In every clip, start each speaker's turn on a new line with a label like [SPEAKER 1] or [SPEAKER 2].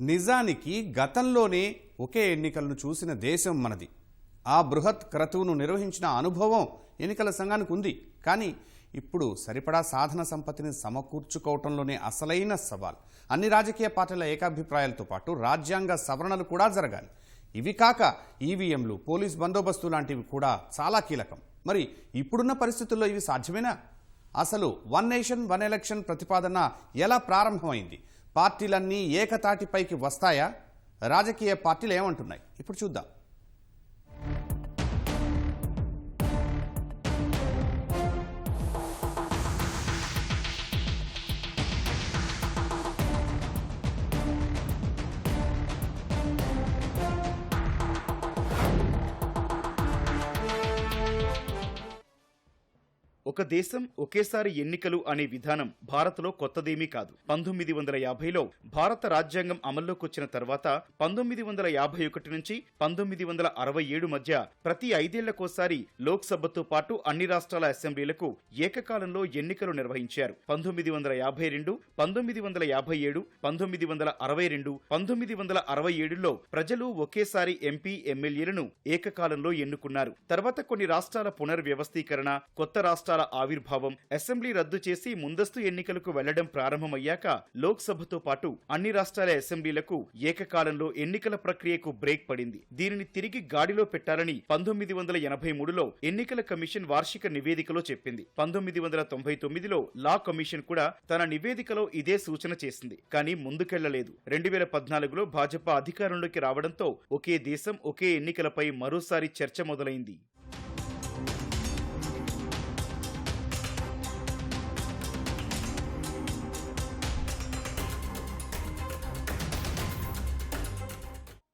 [SPEAKER 1] నిజానికి గతంలోనే ఒకే ఎన్నికలను చూసిన దేశం మనది. ఆ బృహత్ క్రతువును నిర్వహించిన అనుభవం ఎన్నికల సంఘానికి ఉంది. కానీ ఇప్పుడు సరిపడా సాధన సంపత్తిని సమకూర్చుకోవటంలోనే అసలైన సవాల్. అన్ని రాజకీయ పార్టీల ఏకాభిప్రాయాలతో పాటు రాజ్యాంగ సవరణలు కూడా జరగాలి. ఇవి కాక ఈవీఎంలు పోలీస్ బందోబస్తు లాంటివి కూడా చాలా కీలకం. మరి ఇప్పుడున్న పరిస్థితుల్లో ఇవి సాధ్యమేనా? అసలు వన్ నేషన్ వన్ ఎలక్షన్ ప్రతిపాదన ఎలా ప్రారంభమైంది? పార్టీలన్నీ ఏకతాటిపైకి వస్తాయా? రాజకీయ పార్టీలు ఏమంటున్నాయి? ఇప్పుడు చూద్దాం.
[SPEAKER 2] ఒక దేశం ఒకేసారి ఎన్నికలు అనే విధానం భారత్లో కొత్తదేమీ కాదు. పంతొమ్మిది వందల యాభైలో భారత రాజ్యాంగం అమల్లోకి వచ్చిన తర్వాత పంతొమ్మిది వందల యాభై ఒకటి నుంచి పంతొమ్మిది వందల అరవై ఏడు మధ్య ప్రతి ఐదేళ్ళకోసారి లోక్సభతో పాటు అన్ని రాష్ట్రాల అసెంబ్లీలకు ఏకకాలంలో ఎన్నికలు నిర్వహించారు. పంతొమ్మిది వందల యాభై రెండు పంతొమ్మిది వందల యాభై ఏడు పంతొమ్మిది వందల అరవై రెండు పంతొమ్మిది వందల అరవై ఏడులో ప్రజలు ఒకేసారి ఎంపీ ఎమ్మెల్యేలను ఏకకాలంలో ఎన్నుకున్నారు. తర్వాత కొన్ని రాష్ట్రాల పునర్వ్యవస్థీకరణ కొత్త రాష్ట్రాల ఆవిర్భావం. అసెంబ్లీ రద్దు చేసి ముందస్తు ఎన్నికలకు వెళ్ళడం ప్రారంభమయ్యాక లోక్సభతో పాటు అన్ని రాష్ట్రాల అసెంబ్లీలకు ఏకకాలంలో ఎన్నికల ప్రక్రియకు బ్రేక్ పడింది. దీనిని తిరిగి గాడిలో పెట్టాలని పంతొమ్మిది వందల ఎనభై మూడులో ఎన్నికల కమిషన్ వార్షిక నివేదికలో చెప్పింది. పంతొమ్మిది వందల తొంభై తొమ్మిదిలో లా కమిషన్ కూడా తన నివేదికలో ఇదే సూచన చేసింది. కానీ ముందుకెళ్ళలేదు. రెండు వేల పద్నాలుగులో భాజపా అధికారంలోకి రావడంతో ఒకే దేశం ఒకే ఎన్నికలపై మరోసారి చర్చ మొదలైంది.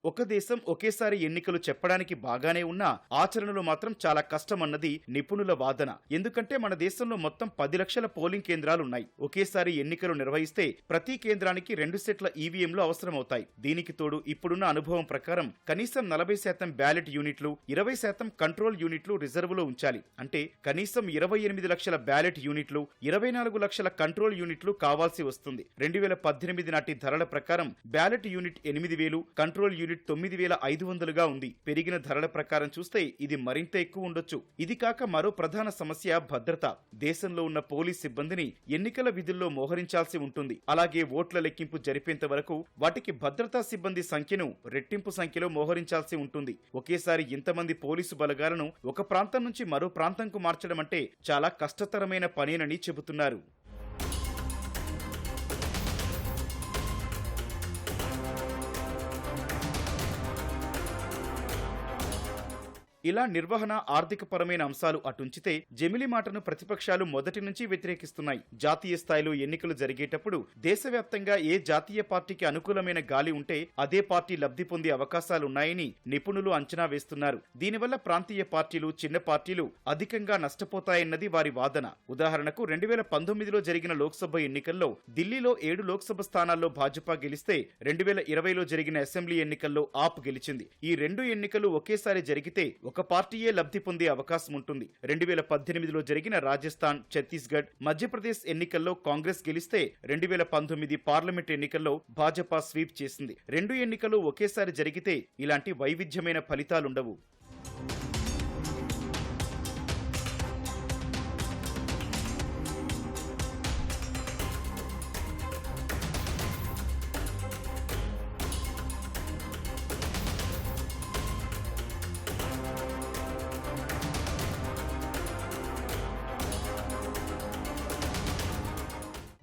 [SPEAKER 2] ఒక దేశం ఒకేసారి ఎన్నికలు చెప్పడానికి బాగానే ఉన్నా ఆచరణలో మాత్రం చాలా కష్టమన్నది నిపుణుల వాదన. ఎందుకంటే మన దేశంలో మొత్తం పది లక్షల పోలింగ్ కేంద్రాలు ఉన్నాయి ఒకేసారి ఎన్నికలు నిర్వహిస్తే ప్రతి కేంద్రానికి రెండు సెట్ల ఈవీఎంలు అవసరమవుతాయి. దీనికి తోడు ఇప్పుడున్న అనుభవం ప్రకారం కనీసం నలభై శాతం బ్యాలెట్ యూనిట్లు ఇరవై శాతం కంట్రోల్ యూనిట్లు రిజర్వులో ఉంచాలి. అంటే కనీసం ఇరవై ఎనిమిది లక్షల బ్యాలెట్ యూనిట్లు ఇరవై నాలుగు లక్షల కంట్రోల్ యూనిట్లు కావాల్సి వస్తుంది. రెండు వేల పద్దెనిమిది నాటి ధరల ప్రకారం బ్యాలెట్ యూనిట్ ఎనిమిది వేలు కంట్రోల్ యూనిట్ తొమ్మిది వేల ఐదు వందలుగా ఉంది. పెరిగిన ధరల ప్రకారం చూస్తే ఇది మరింత ఎక్కువ ఉండొచ్చు. ఇది కాక మరో ప్రధాన సమస్య భద్రత. దేశంలో ఉన్న పోలీస్ సిబ్బందిని ఎన్నికల విధుల్లో మోహరించాల్సి ఉంటుంది. అలాగే ఓట్ల లెక్కింపు జరిపేంత వరకు వాటికి భద్రతా సిబ్బంది సంఖ్యను రెట్టింపు సంఖ్యలో మోహరించాల్సి ఉంటుంది. ఒకేసారి ఇంతమంది పోలీసు బలగాలను ఒక ప్రాంతం నుంచి మరో ప్రాంతంకు మార్చడం అంటే చాలా కష్టతరమైన పనేనని చెబుతున్నారు. ఇలా నిర్వహణ ఆర్థికపరమైన అంశాలు అటుంచితే జమిలి మాటను ప్రతిపక్షాలు మొదటి నుంచి వ్యతిరేకిస్తున్నాయి. జాతీయ స్థాయిలో ఎన్నికలు జరిగేటప్పుడు దేశవ్యాప్తంగా ఏ జాతీయ పార్టీకి అనుకూలమైన గాలి ఉంటే అదే పార్టీ లబ్ధి పొందే అవకాశాలున్నాయని నిపుణులు అంచనా వేస్తున్నారు. దీనివల్ల ప్రాంతీయ పార్టీలు చిన్న పార్టీలు అధికంగా నష్టపోతాయన్నది వారి వాదన. ఉదాహరణకు రెండు వేల పంతొమ్మిదిలో జరిగిన లోక్సభ ఎన్నికల్లో ఢిల్లీలో ఏడు లోక్సభ స్థానాల్లో భాజపా గెలిస్తే రెండు వేల ఇరవైలో జరిగిన అసెంబ్లీ ఎన్నికల్లో ఆప్ గెలిచింది. ఈ రెండు ఎన్నికలు ఒకేసారి జరిగితే ఒక పార్టీయే లబ్ధి పొందే అవకాశం ఉంటుంది. రెండు వేల పద్దెనిమిదిలో జరిగిన రాజస్థాన్ ఛత్తీస్గఢ్ మధ్యప్రదేశ్ ఎన్నికల్లో కాంగ్రెస్ గెలిస్తే రెండు వేల పంతొమ్మిది పార్లమెంట్ ఎన్నికల్లో భాజపా స్వీప్ చేసింది. రెండు ఎన్నికలు ఒకేసారి జరిగితే ఇలాంటి వైవిధ్యమైన ఫలితాలుండవు.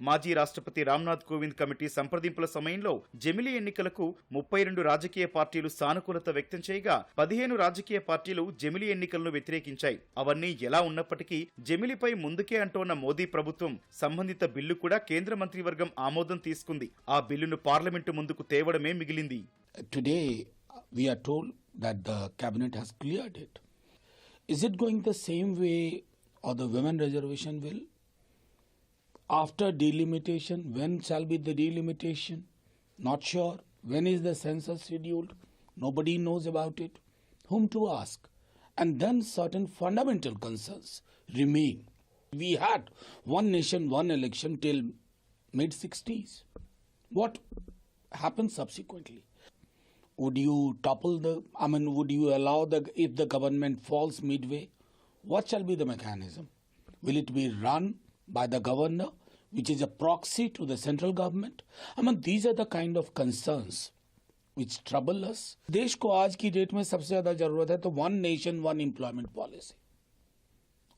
[SPEAKER 2] మాజీ రాష్ట్రపతి రామ్నాథ్ కోవింద్ కమిటీ సంప్రదింపుల సమయంలో జమిలీ ఎన్నికలకు ముప్పై రెండు రాజకీయ పార్టీలు సానుకూలత వ్యక్తం చేయగా పదిహేను రాజకీయ పార్టీలు జమిలీ ఎన్నికలను వ్యతిరేకించాయి అవన్నీ ఎలా ఉన్నప్పటికీ జమిలిపై ముందుకే అంటోన్న మోదీ ప్రభుత్వం సంబంధిత బిల్లు కూడా కేంద్ర మంత్రివర్గం ఆమోదం తీసుకుంది ఆ బిల్లును పార్లమెంటు ముందుకు తేవడమే మిగిలింది
[SPEAKER 3] today we are told that the cabinet has cleared it. Is it going the same way or the women reservation will? After delimitation, when shall be the delimitation? Not sure. When is the census scheduled? Nobody knows about it. Whom to ask? And then certain fundamental concerns remain. We had one nation, one election till mid 60s. What happens subsequently. Would you topple the, I mean, would you allow the, if the government falls midway, what shall be the mechanism? Will it be run by the governor, which is a proxy to the central government? I mean, these are the kind of concerns which trouble us. देश को आज की date में सबसे ज़्यादा ज़रूरत है तो one nation one employment policy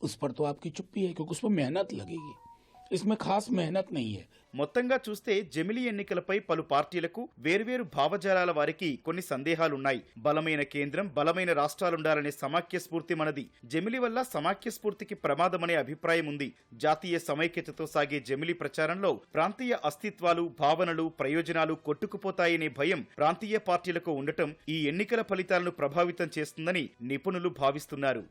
[SPEAKER 3] उस पर तो आपकी चुप्पी है क्योंकि उस पर मेहनत लगेगी इसमें खास मेहनत नहीं है
[SPEAKER 2] మొత్తంగా చూస్తే జమిలీ ఎన్నికలపై పలు పార్టీలకు వేర్వేరు భావజాలాల వారికి కొన్ని సందేహాలున్నాయి బలమైన కేంద్రం బలమైన రాష్ట్రాలుండాలనే సమాఖ్య స్ఫూర్తి మనది జమిలి వల్ల సమాఖ్య స్ఫూర్తికి ప్రమాదమనే అభిప్రాయం ఉంది జాతీయ సమైక్యతతో సాగే జమిలి ప్రచారంలో ప్రాంతీయ అస్తిత్వాలు భావనలు ప్రయోజనాలు కొట్టుకుపోతాయనే భయం ప్రాంతీయ పార్టీలకు ఉండటం ఈ ఎన్నికల ఫలితాలను ప్రభావితం చేస్తుందని నిపుణులు భావిస్తున్నారు